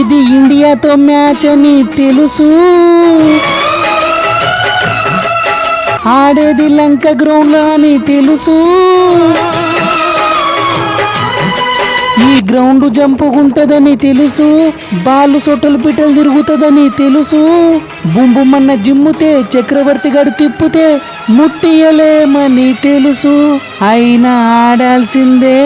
ఇది ఇండియాతో మ్యాచ్ అని తెలుసు. ఆడేది లంక గ్రౌండ్ అని తెలుసు. ఈ గ్రౌండ్ జంపుకుంటదని తెలుసు బాలు సొట్టలు పిట్టలు తిరుగుతుందని తెలుసు. బుంబుమన్న జిమ్ముతే చక్రవర్తి గడు తిప్పుతే ముట్టియలేమని తెలుసు. అయినా ఆడాల్సిందే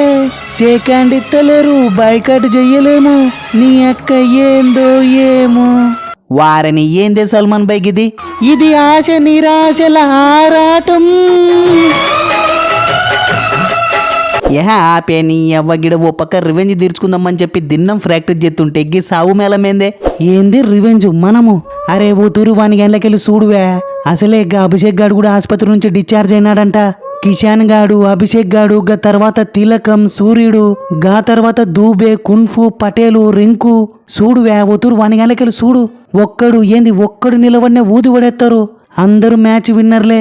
సేకాండ్ ఇత్తలేరు బైకట్ చెయ్యలేము నీ అక్క ఏందో ఏమో. వారని ఏందే సల్మాన్ బైక్ ఇది? ఇది ఆశ నిరాశల ఆరాటం. ఏహ ఆపే నీ అవ్వగిడ ఓ పక్క రివెంజ్ తీర్చుకుందామని చెప్పి దిన్నం ఫ్రాక్టరీ చేస్తుంటే ఎగ్గి సావు మేళమేందే? ఏంది రివెంజ్ మనము? అరే ఓ తూరు వాని గంటలకెళ్ళి చూడువే. అసలే అభిషేక్ గాడు కూడా ఆసుపత్రి నుంచి డిశ్చార్జ్ అయినాడంట. కిషాన్ గాడు అభిషేక్ గాడు గా తర్వాత తిలకం సూర్యుడు గా తర్వాత దూబే కున్ఫు పటేలు రింకు. చూడువే వేవతురు తూరు వాని గంటలకెళ్ళి చూడు. ఒక్కడు ఏంది ఒక్కడు నిలబడినే ఊది పడేస్తారు అందరూ మ్యాచ్ విన్నర్లే.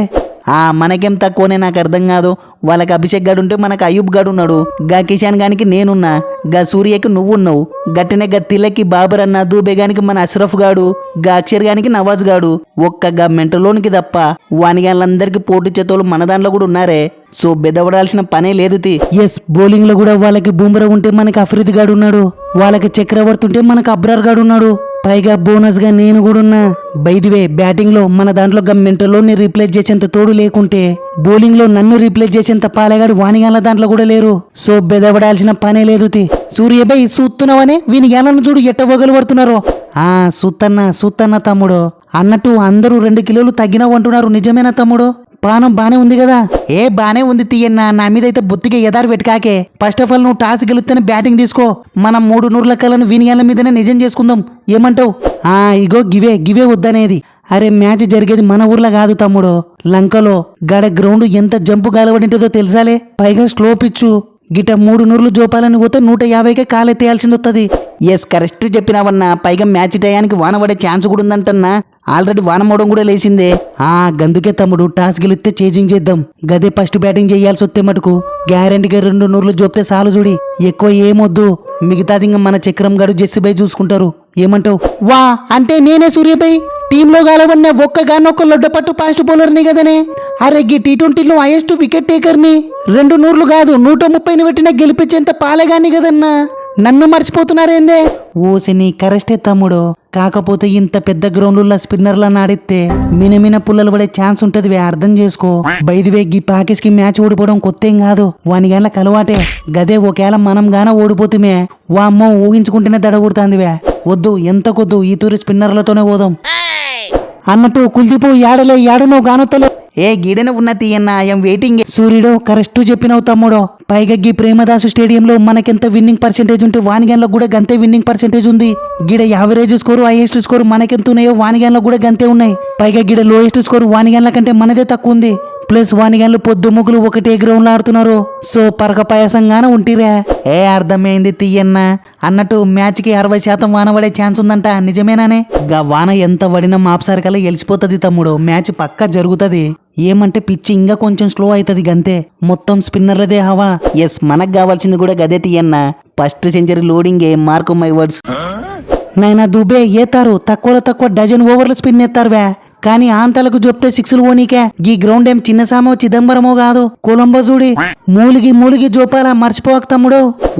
ఆ మనకేం తక్కువనే నాకు అర్థం కాదు. వాళ్ళకి అభిషేక్ గాడు ఉంటే మనకు అయూబ్ గాడు ఉన్నాడు గా కిషాన్ గానికి నేనున్నా. గా సూర్యకి నువ్వున్నావు. గట్టనే గా తిలకి బాబర్ అన్న దూబే గానికి మన అష్రఫ్ గాడు. గా అక్షర్ గానికి నవాజ్ గాడు. ఒక్క గా మెంటలోనికి తప్ప వానిగాళ్ళందరికీ పోటీ చేతోళ్ళు మన దాంట్లో కూడా ఉన్నారే. సో బెదవడాల్సిన పనే లేదు తి. ఎస్ బౌలింగ్లో కూడా వాళ్ళకి బూమ్రా ఉంటే మనకి అఫ్రీద్ గాడు ఉన్నాడు వాళ్ళకి చక్రవర్తి ఉంటే మనకు అబ్రార్ గాడు ఉన్నాడు పైగా బోనస్గా నేను కూడా ఉన్నా. బైదివే బ్యాటింగ్లో మన దాంట్లో గమ్మెంటలోని రీప్లేస్ చేసేంత తోడు లేకుంటే బౌలింగ్లో నన్ను రీప్లేస్ చేసేంత పాలెగాడు వానిగాల దాంట్లో కూడా లేరు. సో బెదవడాల్సిన పనే లేదు తి. సూర్యబై సూత్తున్నావనే వీని గాలను చూడు ఎట్ట వగలు పడుతున్నారు ఆ సూత్తన్న సూత్తన్న తమ్ముడు. అన్నట్టు అందరూ రెండు కిలోలు తగ్గినావు అంటున్నారు. నిజమేనా తమ్ముడు? పానం బానే ఉంది కదా. ఏ బానే ఉంది తీయన్న నా మీద అయితే బొత్తిగా ఎదారు పెట్టుకాకే ఫస్ట్ ఆఫ్ ఆల్ నువ్వు టాస్ గెలుస్తేనే బ్యాటింగ్ తీసుకో. మనం మూడు నూరుల కలను వినియాల మీదనే నిజం చేసుకుందాం. ఏమంటావు? ఆ ఇగో గివే గివే వద్దనేది. అరే మ్యాచ్ జరిగేది మన ఊర్లో కాదు తమ్ముడు. లంకలో గడ గ్రౌండ్ ఎంత జంపు గాలబడింటుందో తెలుసాలే? పైగా స్లో పిచ్చు. గిట మూడు నూర్లు జోపాలని పోతే నూట యాభైకే కాలెత్తేయాల్సింది వస్తుంది ఎస్ కరెక్ట్ చెప్పినావన్నా. పైగా మ్యాచ్ టయానికి వాన పడే ఛాన్స్ కూడా ఉందంటన్నా. ఆల్రెడీ వాన మోడం కూడా లేచిందే. ఆ గందుకే తమ్ముడు టాస్ గెలిస్తే చేజింగ్ చేద్దాం. గదే ఫస్ట్ బ్యాటింగ్ చేయాల్సి వస్తే మటుకు గ్యారంటీగా రెండు నూర్లు జోపితే చాలు చూడి ఎక్కువ ఏమొద్దు. మిగతాది ఇంకా మన చక్రం గడు జెస్సిబై చూసుకుంటారు. ఏమంటావు? వా అంటే నేనే సూర్యపై టీంలో గాలవన్న ఒక్కగానొక్క లొడ్డపట్టు ఫాస్ట్ బౌలర్ని కదనే అరే గీ టీ ట్వంటీలో హైయెస్ట్ వికెట్ టేకర్ని రెండు నూర్లు కాదు నూట ముప్పైని పెట్టిన గెలిపించేంత పాలగాని కదన్నా నన్ను మర్చిపోతున్నారేందే? ఓసిని కరెస్టే తమ్ముడు. కాకపోతే ఇంత పెద్ద గ్రౌండ్లో స్పిన్నర్లను ఆడితే మినమిన పుల్లలు పడే ఛాన్స్ ఉంటది అర్థం చేసుకో. బైదివే పాకిస్కి మ్యాచ్ ఓడిపోవడం కొత్త ఏం కాదు. వాని గేళ్ళ కలవాటే. గదే ఒకేళ మనం గాన ఓడిపోతుమే. వామ్మో ఊహించుకుంటేనే దడగొడుతుందివే వద్దు ఎంత కొద్దు ఈ తూరి స్పిన్నర్లతోనే పోదాం అన్నట్టు కుల్దీపు యాడలే యాడనో గానొత్తలే. ఏ గీడెన ఉన్న తీయన్న ఐఎమ్ వెయిటింగ్ సూర్యుడు కరెక్ట్ చెప్పినవు తమ్ముడో. పైగా గీ ప్రేమదాసు స్టేడియంలో మనకెంత విన్నింగ్ పర్సెంటేజ్ ఉంటే వానిగన్లో కూడా గంతే విన్నింగ్ పర్సెంటేజ్ ఉంది. గిడ యావరేజ్ స్కోర్ హైయెస్ట్ స్కోర్ మనకెంత ఉన్నాయో వానిగన్లో కూడా గంతే ఉన్నాయి. పైగా గిడ లోయెస్ట్ స్కోర్ వానిగన్ల కంటే మనదే తక్కువ ఉంది. ప్లస్ వానిగన్లు పొద్దు ముగ్గులు ఒకటే గ్రౌండ్లో ఆడుతున్నారు. సో పరక పాయసంగానే ఉంటిరా. ఏ అర్థమైంది తీయన్న? అన్నట్టు మ్యాచ్కి అరవై శాతం వాన పడే ఛాన్స్ ఉందంట నిజమేనానే? గా వాన ఎంత పడినా మాప్సారికల్లా గెలిచిపోతుంది తమ్ముడు. మ్యాచ్ పక్కా జరుగుతుంది. ఏమంటే పిచ్చి ఇంకా కొంచెం స్లో అవుతుంది గంతే. మొత్తం స్పిన్నర్లదే హవా. ఎస్ మనకు కావాల్సింది కూడా గదే తీయన్న. ఫస్ట్ సెంచరీ లోడింగ్ ఏ మార్క్ మై వర్డ్స్ నైనా దుబే ఏతారు. తక్కువలో తక్కువ డజన్ ఓవర్లు స్పిన్ ఎత్తారువే కానీ ఆంతలకు చెప్తే సిక్స్లు ఓనీకే గీ గ్రౌండ్ ఏం చిన్నసామో చిదంబరమో కాదు. కొలంబో చూడి మూలిగి మూలిగి జోపాలా మర్చిపోక తమ్ముడు.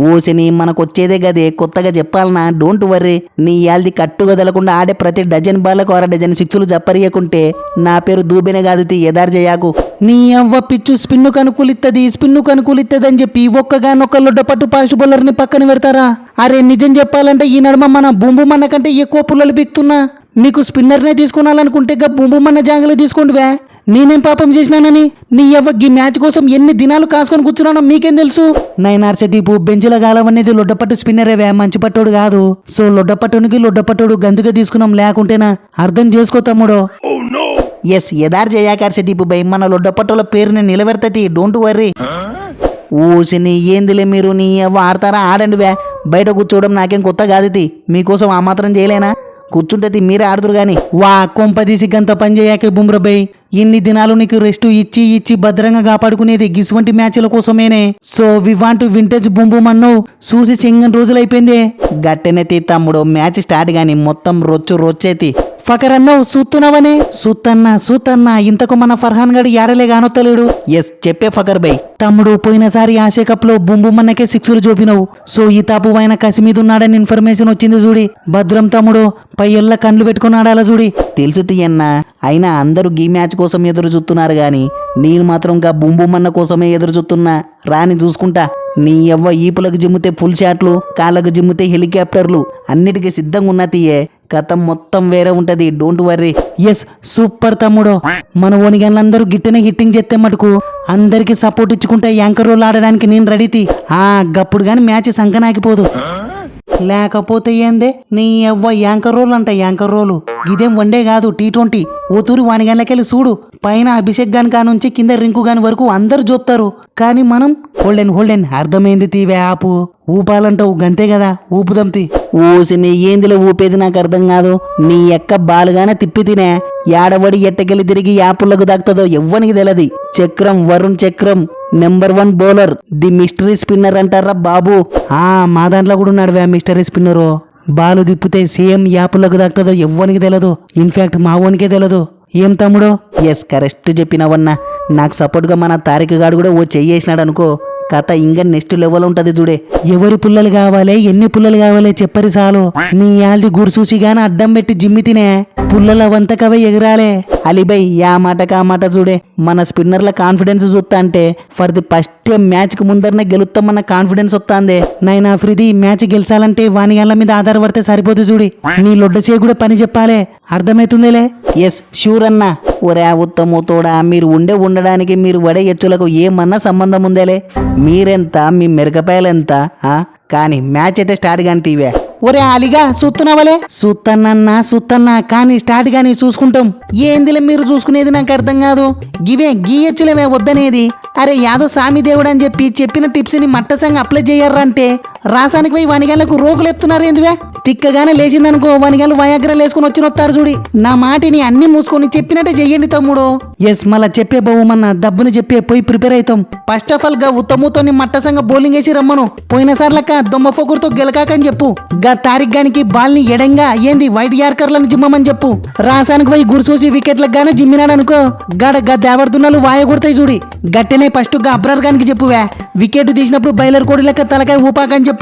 ఓసిని మనకొచ్చేదే గదే కొత్తగా చెప్పాలనా? Don't worry. నీ యాల్ది కట్టుగా తెలకుండా ఆడే ప్రతి డజన్ బాలకు అర డజన్ సిక్స్లు జప్పరియకుంటే నా పేరు దూబెనే కాదు తీ ఎదారు చేయకు నీ అవ్వ పిచ్చు స్పిన్ను కనుకూలిత్తది స్పిన్ను అని చెప్పి ఒక్కగానొక్క లొడ్డపట్టు ఫాస్ట్ బౌలర్ని పక్కన పెడతారా? అరే నిజం చెప్పాలంటే ఈ నడుమ మన బొంబు మన కంటే ఎక్కువ పుల్లలు బిక్తున్నా. మీకు స్పిన్నర్నే తీసుకున్నాలనుకుంటే గా బొంబు మన జాంగలో తీసుకోండివే నేనేం పాపం చేసినానని? నీ అవ్వ ఈ మ్యాచ్ కోసం ఎన్ని దినాలు కాసుకొని కూర్చున్నానో మీకేం తెలుసు? నైన్ దీపు బెంచుల గాలం అనేది లొడ్డపట్టు స్పిన్నరేవే మంచి పట్టుడు కాదు. సో లొడ్డపట్టునికి లొడ్డపట్టుడు గందుగా తీసుకున్నాం లేకుంటేనా? అర్థం చేసుకో తమ్ముడు. ఎస్ ఎదార్ జయాకర్ష దీపు బై మన లొడ్డపట్టుల పేరుని నిలబెడతది డోంట్ వర్రీ. ఊసిని ఏందిలే మీరు నీ అవ్వ ఆడతారా ఆడండి వే. బయట కూర్చోవడం నాకేం కొత్త కాదు మీకోసం ఆ మాత్రం చేయలేనా? కూర్చుంటది మీరే ఆడుతురు గాని. వా కొంపదీసి గంత పని చేయకే బుమ్రబై ఇన్ని దినాలు నీకు రెస్ట్ ఇచ్చి ఇచ్చి భద్రంగా కాపాడుకునేది గిసువంటి మ్యాచ్ల కోసమేనే. సో వి వాంట్ వింటేజ్ బుంబుమన్ను చూసి సింగన్ రోజులైపోయింది. గట్టెనెత్తి తమ్ముడు మ్యాచ్ స్టార్ట్ గాని మొత్తం రొచ్చు రొచ్చేతి. ఫకర్ అన్నావు సూత్తున్నావనే సూత్తన్నా ఇంతకు మన ఫర్హాన్ గడి ఏడలే గానొత్తలేడు ఎస్ చెప్పే ఫకర్ బై. తమ్ముడు పోయినసారి ఆసియా కప్లో బొంబుమన్నకే సిక్సులు చూపినవు సో ఈ తాపు ఆయన కసి మీద ఉన్నాడని ఇన్ఫర్మేషన్ వచ్చింది చూడి భద్రం తమ్ముడు పై ఎల్ల కండ్లు పెట్టుకున్నాడు అలా చూడి తెలుసు తీయన్న అయినా అందరూ గీ మ్యాచ్ కోసం ఎదురు చూస్తున్నారు గాని నేను మాత్రం ఇంకా బుంబుమన్న కోసమే ఎదురు చూస్తున్నా రాని చూసుకుంటా నీ ఎవ్వ ఈపులకు జిమ్మితే ఫుల్ షాట్లు కాళ్ళకు జిమ్మితే హెలికాప్టర్లు అన్నిటికీ సిద్ధంగా ఉన్న తీయే. కథ మొత్తం వేరే ఉంటది. డోంట్ వర్రీ ఎస్ సూపర్ తమ్ముడు. మన ఓనిగన్లందరూ గిట్టనే హిట్టింగ్ చేస్తే మటుకు అందరికి సపోర్ట్ ఇచ్చుకుంటే యాంకర్ రోల్ ఆడడానికి నేను రెడీ ఆ గప్పుడు గాని మ్యాచ్ సంకనాకిపోదు. లేకపోతే ఏందే? నీ అవ్వ యాంకర్ రోల్ అంట యాంకర్ రోలు. ఇదేం వన్డే కాదు టీ ట్వంటీ. ఓతూరి వానిగండ్లకెళ్ళి చూడు. పైన అభిషేక్ గాని కానుంచి కింద రింకు గాని వరకు అందరు చూపుతారు కానీ మనం హోల్డెన్ హోల్డెన్ అర్థమైంది తీవే ఆపు. ఊపాలంటావు గంతే కదా ఊపుదంతి ఊసి నీ ఏందిలో ఊపేది నాకు అర్థం కాదు. నీ ఎక్క బాలుగానే తిప్పి తినే. యాడవడి ఎట్టకెళ్ళి తిరిగి యాపులకు దాక్తుందో ఎవ్వనికి తెలది. చక్రం వరుణ్ చక్రం. Number one bowler the mystery spinner అంటారా బాబు? ఆ మా దాంట్లో కూడా ఉన్నాడు వే మిస్టరీ స్పిన్నరు బాలు దిప్పితే సేమ్ యాప్లకు దాక్తుందో ఎవ్వనికి తెలియదు ఇన్ఫ్యాక్ట్ మా ఓనికే తెలియదు ఏం తమ్ముడు? ఎస్ కరెక్ట్ చెప్పినవన్నా. నాకు సపోర్ట్గా మన తారిక గాడు కూడా ఓ చెయ్యేసినాడు అనుకో కథ ఇంకా నెక్స్ట్ లెవెల్ ఉంటది చూడే ఎవరి పుల్లలు కావాలి ఎన్ని పుల్లలు కావాలి చెప్పరి సాలు. నీ యాల్ది గురుసూసి గాని అడ్డం పెట్టి జిమ్మి తినే. పుల్లల వంతకవే ఎగరాలే. అలీబై యా మాట కా మాట చూడే మన స్పిన్నర్ల కాన్ఫిడెన్స్ చూస్తా అంటే ఫర్ ది ఫస్ట్ మ్యాచ్ మ్యాచ్కి ముందరనే గెలుస్తామన్న కాన్ఫిడెన్స్ వస్తుంది. నైనా ఫ్రీది మ్యాచ్ గెలిచాలంటే వాని గళ్ళ మీద ఆధారపడితే సరిపోదు చూడి. నీ లొడ్డ చేయ కూడా పని చెప్పాలే. అర్థమవుతుందిలే ఎస్ షూర్ అన్నా. ఒరే ఉత్తము తోడా మీరు ఉండే ఉండడానికి మీరు వడే ఎచ్చులకు ఏమన్నా సంబంధం ఉందేలే? మీరెంత మీ మిరకపాయలెంత ఎంత కానీ మ్యాచ్ అయితే స్టార్ట్ కానీ తీవే. ఒరే అలిగా సుత్తనవలే సుత్తన్నన్నా సుత్తన్నా కానీ స్టార్ట్ కానీ చూసుకుంటాం. ఏందిలే మీరు చూసుకునేది నాకు అర్థం కాదు. గివే గీయచ్చులేవే వద్దనేది. అరే యాదో సామి దేవుడు అని చెప్పి చెప్పిన టిప్స్ని మట్టసంగా అప్లై చేయర్రంటే రాసానికి పోయి వనిగళ్ళకు రోగులు ఎత్తున్నారు ఎందువే? తిక్కగానే లేచిందనుకో వనిగలు వయాగ్రలు వేసుకుని వచ్చి వస్తారు చూడి. నా మాటిని అన్ని మూసుకొని చెప్పినట్టే చెయ్యండి తమ్ముడు. ఎస్ మళ్ళా చెప్పే బహుమన్న దబ్బుని చెప్పే పోయి ప్రిపేర్ అవుతాం ఫస్ట్ ఆఫ్ ఆల్గా ఉత్తముతో మట్టసంగా బౌలింగ్ వేసి రమ్మను. పోయినసారి లెక్క దొమ్మ ఫోకురుతో గెలకాకని చెప్పు. గా తారిక్ గానికి బాల్ని ఎడంగా ఏంది వైట్ యార్కర్లను జిమ్మమని చెప్పు. రాసానికి పోయి గురిసూసి వికెట్లకు గానే జిమ్మినాడనుకో. గడ గాడ గా దేవరదున్నలు వాయ కొడతాయి చూడి. గట్టెనే ఫస్ట్గా అబ్రార్ గానికి చెప్పువే. వికెట్ తీసినప్పుడు బయలర్ కోడి లెక్క తలకాయ ఊపాకని చెప్పు.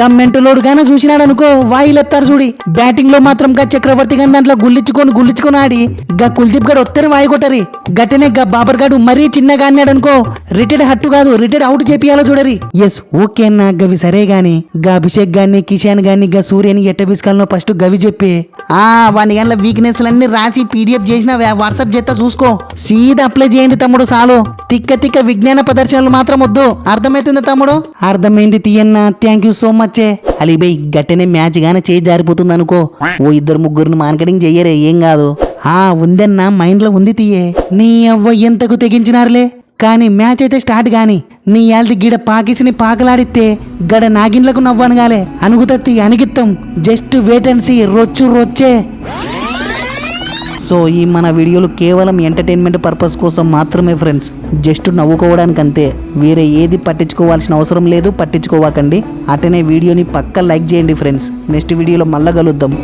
గమ్మెంట్ లోడు గానే చూసినాడు అనుకో వాయిలెత్తారు చూడి. బ్యాటింగ్లో మాత్రం గా చక్రవర్తి గాని దాంట్లో గుల్లించుకొని గుల్లించుకొని ఆడి గా కుల్దీప్ గారు వస్తేనే వాయి కొట్టరి. గట్టెనే గా బాబర్ గాడు మరీ చిన్నగా అన్నాడు అనుకో రిటైర్డ్ హట్టు కాదు రిటైర్డ్ అవుట్ చేపియాలో చూడరి. ఎస్ ఓకే అన్న గవి సరే గాని గా అభిషేక్ గాని కిషాన్ గాని గా సూర్యని ఎట్ట బిస్కాలను ఫస్ట్ గవి చెప్పి. ఆ వాని గంటల వీక్నెస్ లన్నీ రాసి పీడిఎఫ్ చేసిన వాట్సాప్ చేస్తా చూసుకో. సీదా అప్లై చేయండి తమ్ముడు సాలు. తిక్క తిక్క విజ్ఞాన ప్రదర్శనలు మాత్రం వద్దు. అర్థమవుతుంది తమ్ముడు? అర్థమైంది తీయన్న థ్యాంక్ యూ సో మచ్ అలీబై గట్టనే మ్యాచ్ గానే చేయి జారిపోతుంది అనుకో ఓ ఇద్దరు ముగ్గురిని మార్కెటింగ్ చెయ్యరే ఏం కాదు. ఆ ఉందన్న మైండ్లో ఉంది తీయే. నీ అవ్వ ఎంతకు తెగించినారులే. కానీ మ్యాచ్ అయితే స్టార్ట్ గాని నీ యాల్ది గిడ పాకిసిని పాకలాడితే గడ నాగిన్లకు నవ్వనగాలే. అనుగుతత్తి అనిగిత్తం జస్ట్ వేటన్సీ రొచ్చు రొచ్చే. సో ఈ మన వీడియోలు కేవలం ఎంటర్టైన్మెంట్ పర్పస్ కోసం మాత్రమే ఫ్రెండ్స్ జస్ట్ నవ్వుకోవడానికి అంతే వేరే ఏది పట్టించుకోవాల్సిన అవసరం లేదు పట్టించుకోవాకండి. అటనే వీడియోని పక్క లైక్ చేయండి ఫ్రెండ్స్ నెక్స్ట్ వీడియోలో మళ్ళా కలుద్దాం.